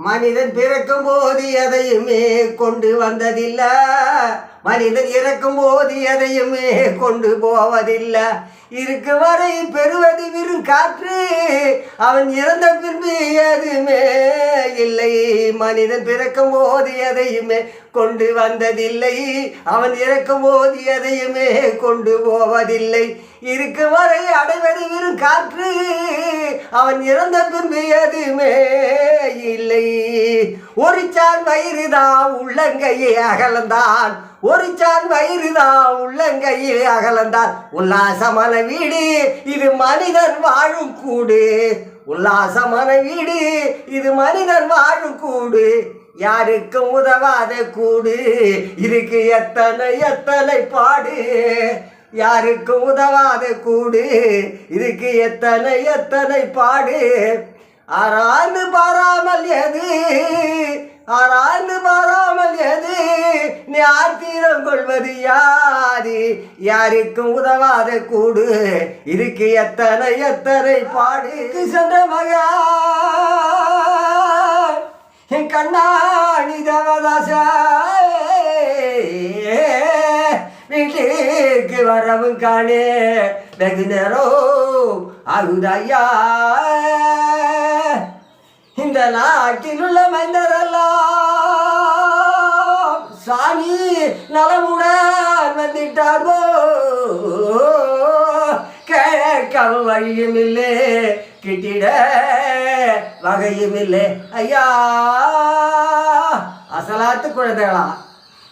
மனிதன் பிறக்கும் போது எதையுமே கொண்டு வந்ததில்லை. மனிதன் இறக்கும் போது எதையுமே கொண்டு போவதில்லை. இருக்கு வரை பெறுவது வெறும் காற்று. அவன் இறந்த போது எதுவுமே இல்லை. மனிதன் பிறக்கும் போது எதையுமே கொண்டு வந்ததில்லை. அவன் இறக்கும் போது எதையுமே கொண்டு போவதில்லை. இருக்கு வரை அடைவது வெறும் காற்று. அவன் இறந்த பின்பு எதுவுமே இல்லை. ஒரு சான் வயிறுதான் உள்ளங்கையை அகலந்தான். ஒரு சான் வயிறுதான் உள்ளங்கையில் அகலந்தான். உல்லாசமான வீடு. இது மனிதன் வாழும் கூடு. உல்லாசமான வீடு இது மனிதன் வாழும் கூடு. யாருக்கும் உதவாத கூடு. இதுக்கு எத்தனை எத்தனை பாடு. யாருக்கும் உதவாத கூடு. இதுக்கு எத்தனை எத்தனை பாடு. ஆராய்ந்து பாராமல் எது? ஆராய்ந்து பா உள்ளம் கொள்வது யாது யாருக்கும் உதவாத கூடு. இருக்கு எத்தனை எத்தனை பாடு. சென்ற மகா. என் கண்ணாணி தேவதாசா. வீட்டிற்கு வரவும் காணே. வெகு நேரம் ஆகுதையா இந்த நாட்டில் உள்ள மன்னரெல்லாம் சாமி நலமுடன் வந்துட்டாரோ கேட்கவும் வழியும் இல்லை கிட்டிட வகையும் இல்லை ஐயா அசலாத்து குழந்தைகளா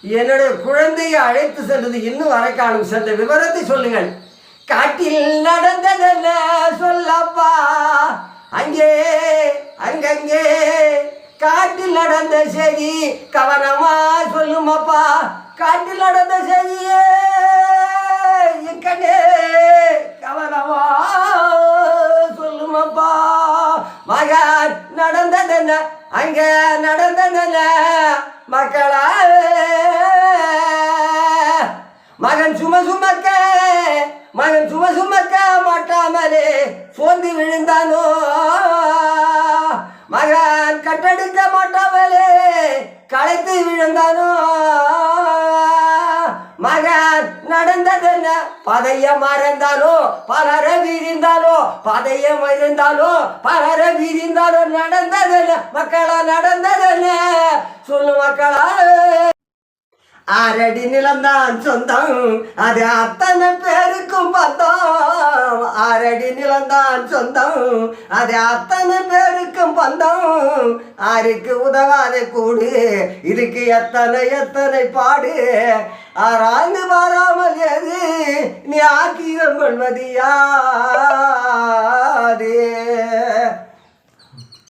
என்னுடைய குழந்தையை அழைத்து சென்றது இன்னும் வர காணும் சென்ற விவரத்தை சொல்லுங்கள். காட்டில் நடந்ததென்ன சொல்லப்பா? அங்கே அங்கங்கே காட்டில் நடந்த செய்தி கவனமா சொல்லுமாப்பா. காட்டில் நடந்த செய்தியே இக்கண்ணே கவனமா சொல்லுமாப்பா. மகன் நடந்ததென்ன? அங்க நடந்ததென்ன? மக்களா மகன் சும சுமக்க மகன் சும சுமக்க மாட்டாமலே. நடந்ததென்ன பதைய மறந்தாலோ பலர விரிந்தாலோ பதையம் இருந்தாலோ பலர விரிந்தாலோ நடந்ததென்ன மக்களா நடந்ததென்ன சொல்லு மக்களா. ஆறடி நிலம்தான் சொந்தம் அது அத்தனை பேருக்கும் பந்தம். ஆறடி நிலம்தான் சொந்தம் அது அத்தனை பேருக்கும் பந்தம். ஆருக்கு உதவாத கூடு இதுக்கு எத்தனை எத்தனை பாடு. ஆராய்ந்து வராமல் எது நீ ஆக்கியம் கொள்வது